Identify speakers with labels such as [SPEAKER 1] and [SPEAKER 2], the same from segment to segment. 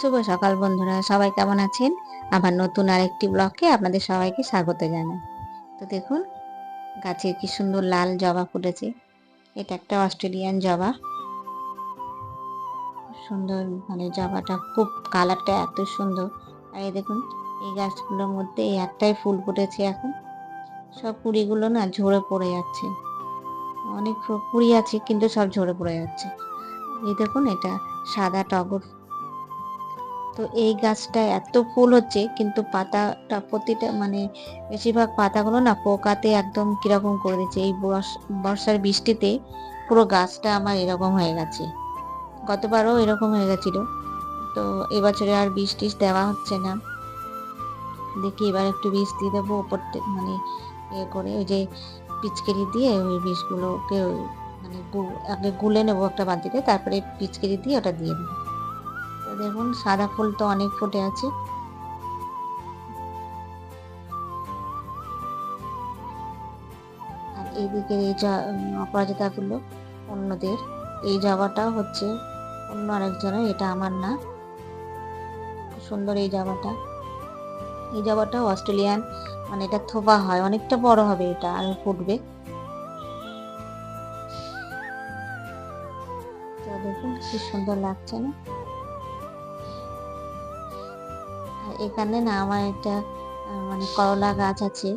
[SPEAKER 1] শুভ সকাল বন্ধুরা, সবাই কেমন আছেন? আবার নতুন আরেকটি ব্লকে আপনাদের সবাইকে স্বাগত জানাই। তো দেখুন, গাছে কি সুন্দর লাল জবা ফুটেছে। এটা একটা অস্ট্রেলিয়ান জবা। সুন্দর মানে জবাটা খুব কালারটা এত সুন্দর। আর এই দেখুন, এই গাছগুলোর মধ্যে এই একটাই ফুল ফুটেছে এখন। সব কুড়িগুলো না ঝরে পড়ে যাচ্ছে। অনেক কুড়ি আছে, কিন্তু সব ঝরে পড়ে যাচ্ছে। এই দেখুন, এটা সাদা টগর তো এই গাছটা এত ফুল হচ্ছে, কিন্তু পাতাটা প্রতিটা মানে বেশিরভাগ পাতাগুলো না পোকাতে একদম কীরকম করে দিচ্ছে। এই বর্ষার বৃষ্টিতে পুরো গাছটা আমার এরকম হয়ে গেছে। গতবারও এরকম হয়ে গেছিল। তো এবছরে আর বীজ টিস দেওয়া হচ্ছে না। দেখি এবার একটু বীজ দিয়ে দেবো ওপর মানে ইয়ে করে ওই যে পিচকেরি দিয়ে ওই বীজগুলোকে মানে আগে গুলে নেব একটা বালতিতে, তারপরে পিচকেরি দিয়ে ওটা দিয়ে দেবো। দেখুন, সাদা ফুল তো অনেক ফুটে আছে। আর এইদিকে এই অপরাজিতা অপরাজিতাগুলো, অন্যদের। এই জবাটাও হচ্ছে অন্য আরেকজনের, এটা আমার না। সুন্দর এই জবাটা এই জবাটা অস্ট্রেলিয়ান মানে এটা থোপা হয়, অনেকটা বড় হবে এটা, আর ফুটবে। দেখুন, কি সুন্দর লাগছে না? এখানে না আমার একটা মানে করলা গাছ আছে।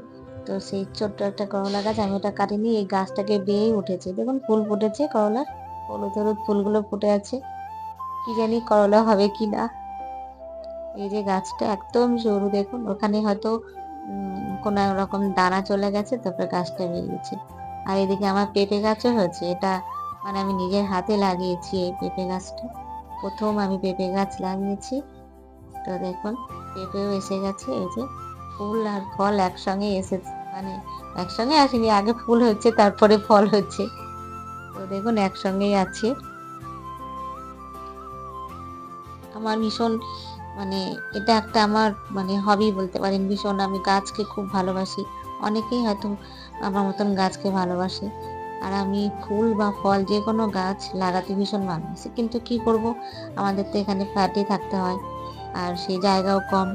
[SPEAKER 1] তো সেই ছোট্ট একটা করলা গাছ, আমি ওটা কাটিনি এই গাছটাকে বেয়েই উঠেছে। দেখুন, ফুল ফুটেছে করলার হলুদ হলুদ ফুলগুলো ফুটে আছে। কি জানি করলা হবে কি না। এই যে গাছটা একদম সরু, দেখুন। ওখানে হয়তো কোনো রকম দানা চলে গেছে, তারপরে গাছটা বেরিয়েছে আর এদিকে আমার পেঁপে গাছও হয়েছে। এটা মানে আমি নিজের হাতে লাগিয়েছি এই পেঁপে গাছটা। প্রথম আমি পেঁপে গাছ লাগিয়েছি। তো দেখুন, পেঁপেও এসে গেছে, এই যে ফুল আর ফল একসঙ্গে এসেছে। মানে একসঙ্গে আসেনি, আগে ফুল হচ্ছে, তারপরে ফল হচ্ছে। তো দেখুন, একসঙ্গেই আছে। আমার ভীষণ মানে এটা একটা আমার মানে হবি বলতে পারেন, ভীষণ আমি গাছকে খুব ভালোবাসি। অনেকেই হয়তো আমার মতন গাছকে ভালোবাসে। আর আমি ফুল বা ফল যে কোনো গাছ লাগাতে ভীষণ ভালোবাসি। কিন্তু কি করব? আমাদের তো এখানে ফ্ল্যাটে থাকতে হয়। আর সেই জায়গাও কম।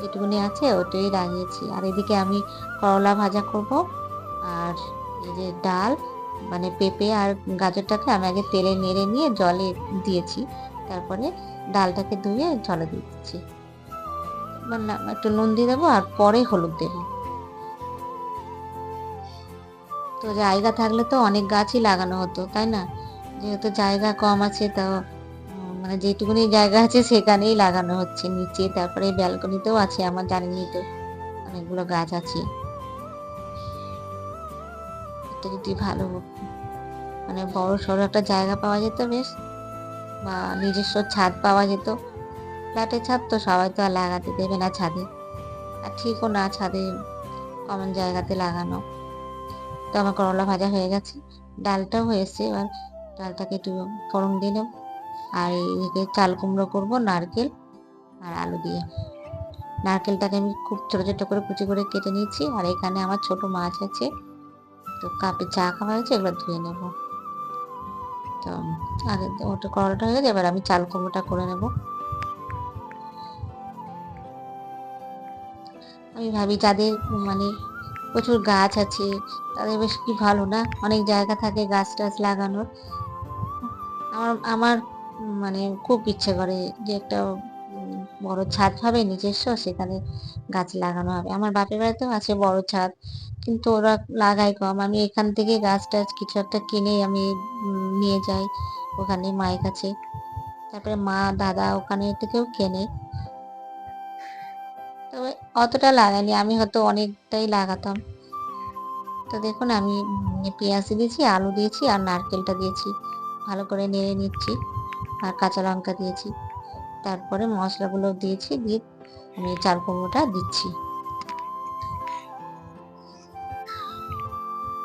[SPEAKER 1] যেটুকুনি আছে ওটাই লাগিয়েছি। আর এদিকে আমি করলা ভাজা করব। আর এই যে ডাল মানে পেঁপে আর গাজরটাকে আমি আগে তেলে নেড়ে নিয়ে জলে দিয়েছি। তারপরে ডালটাকে ধুয়ে জলে দিচ্ছি। একটু নুন দিয়ে দেবো আর পরে হলুদ দেবো। তো জায়গা থাকলে তো অনেক গাছই লাগানো হতো, তাই না? যেহেতু জায়গা কম আছে, তো মানে যেটুকুনি জায়গা আছে সেখানেই লাগানো হচ্ছে নিচে, তারপরে ব্যালকনিতেও আছে, আমার জানেনি তো। অনেকগুলো গাছ আছে। এটা যদি ভালো মানে বড় সড়ো একটা জায়গা পাওয়া যেত বেশ, বা নিজস্ব ছাদ পাওয়া যেত। ফ্ল্যাটের ছাদ তো সবাই তো আর লাগাতে দেবে না ছাদে। আর ঠিকও না ছাদে কমন জায়গাতে লাগানো। তো আমার করলা ভাজা হয়ে গেছে, ডালটাও হয়েছে, এবার ডালটাকে একটু ফোড়ন নেব। আর এইদিকে চাল কুমড়ো করব, নারকেল আর আলু দিয়ে। নারকেলটাকে আমি খুব ছোটো ছোটো করে কুচি করে কেটে নিয়েছি আর এখানে আমার ছোট মাছ আছে। তো কাপে চা খাওয়া হয়েছে এগুলো ধুয়ে নেব। তো আগে ওটা করলাটা হয়ে গেছে, এবার আমি চাল কুমড়োটা করে নেব। আমি ভাবি যাদের মানে প্রচুর গাছ আছে, তাদের বেশ কি ভালো না? অনেক জায়গা থাকে গাছ টাছ লাগানোর। আমার আমার মানে খুব ইচ্ছে করে যে একটা বড় ছাদ হবে নিজস্ব, সেখানে গাছ লাগানো হবে। আমার বাপের বাড়িতেও আছে বড় ছাদ, কিন্তু ওরা লাগায় কম। আমি এখান থেকে গাছ টাছ কিছু একটা কিনে আমি নিয়ে যাই ওখানে মায়ের কাছে। তারপরে মা, দাদা ওখানে থেকেও কেনে। তবে অতটা লাগাইনি, আমি হয়তো অনেকটাই লাগাতাম। তো দেখুন, আমি পেঁয়াজ দিয়েছি, আলু দিয়েছি আর নারকেলটা দিয়েছি। ভালো করে নেড়ে নিচ্ছি। আর কাঁচা লঙ্কা দিয়েছি। তারপরে মশলাগুলো দিয়েছি, দিয়ে আমি চাল কুমড়োটা দিচ্ছি।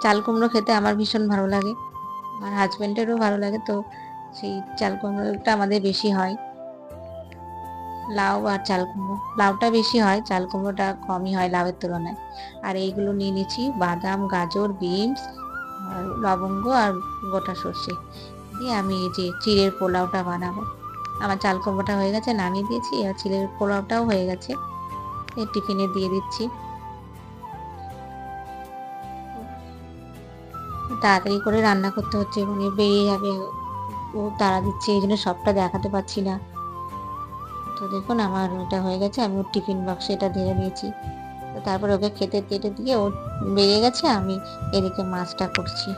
[SPEAKER 1] চাল কুমড়ো খেতে আমার ভীষণ ভালো লাগে। আমার হাজব্যান্ডেরও ভালো লাগে, তো সেই চাল কুমড়োটা আমাদের বেশি হয়। লাউ আর চাল কুমড়ো। লাউটা বেশি হয়, চাল কুমড়োটা কমই হয় লাউয়ের তুলনায়। আর এইগুলো নিয়ে নিচ্ছি বাদাম, গাজর, বিনস, আর লবঙ্গ আর গোটা সর্ষে। দিয়ে আমি এই যে চিড়ের পোলাওটা বানাবো। আমার চাল কুমড়োটা হয়ে গেছে, নামিয়ে দিয়েছি, আর ছেলের পোলাওটাও হয়ে গেছে। এই টিফিনে দিয়ে দিচ্ছি। তাড়াতাড়ি করে রান্না করতে হচ্ছে মানে বেরিয়ে যাবে। ও তাড়া দিচ্ছে, এই জন্য সবটা দেখাতে পারছি না। তো দেখুন, আমার এটা হয়ে গেছে, আমি ওর টিফিন বাক্সে এটা ধরে নিয়েছি। তো তারপরে ওকে খেতে টেটে দিয়ে ও বেরিয়ে গেছে, আমি এদিকে মাছটা করছি।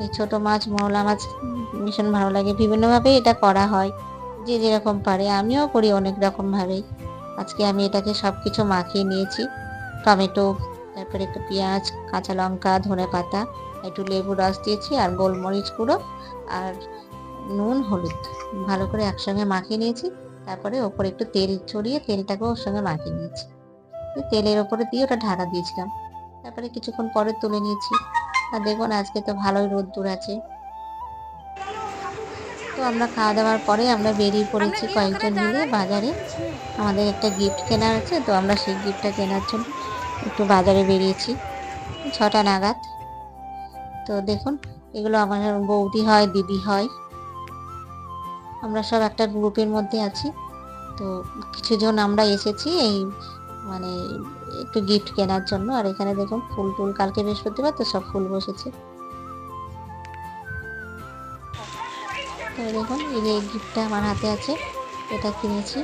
[SPEAKER 1] এই ছোট মাছ মৌলা মাছ ভীষণ ভালো লাগে। বিভিন্নভাবে এটা করা হয়, যে যেরকম পারে। আমিও করি অনেক রকম ভাবেই আজকে আমি এটাকে সব কিছু মাখিয়ে নিয়েছি। টমেটো, তারপরে একটু পেঁয়াজ, কাঁচা লঙ্কা, ধনে পাতা, একটু লেবু রস দিয়েছি, আর গোলমরিচ গুঁড়ো, আর নুন, হলুদ। ভালো করে একসঙ্গে মাখিয়ে নিয়েছি। তারপরে ওপরে একটু তেল ছড়িয়ে তেলটাকে ওর সঙ্গে মাখিয়ে নিয়েছি। তেলের ওপরে দিয়ে ওটা ঢাকা দিয়েছিলাম। তারপরে কিছুক্ষণ পরে তুলে নিয়েছি। আর দেখুন আজকে তো ভালোই রোদ্দুর আছে। তো আমরা খাওয়া দাওয়ার পরে আমরা বেরিয়ে পড়েছি কয়েকজন মিলে বাজারে। আমাদের একটা গিফট কেনার আছে তো আমরা সেই গিফটটা কেনার জন্য একটু বাজারে বেরিয়েছি ছটা নাগাদ। তো দেখুন এগুলো আমার বৌদি হয় দিদি হয়। আমরা সব একটা গ্রুপের মধ্যে আছি। তো কিছুজন আমরা এসেছি এই মানে একটু গিফট কেনার জন্য। আর এখানে দেখুন ফুল টুল কালকে বৃহস্পতিবার, তো সব ফুল বসেছে। তো দেখুন, এই যে গিফটটা আমার হাতে আছে, এটা কিনেছি।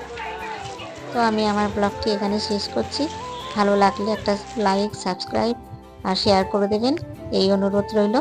[SPEAKER 1] তো আমি আমার ব্লগটি এখানে শেষ করছি। ভালো লাগলে একটা লাইক সাবস্ক্রাইব আর শেয়ার করে দেবেন। এই অনুরোধ রইল।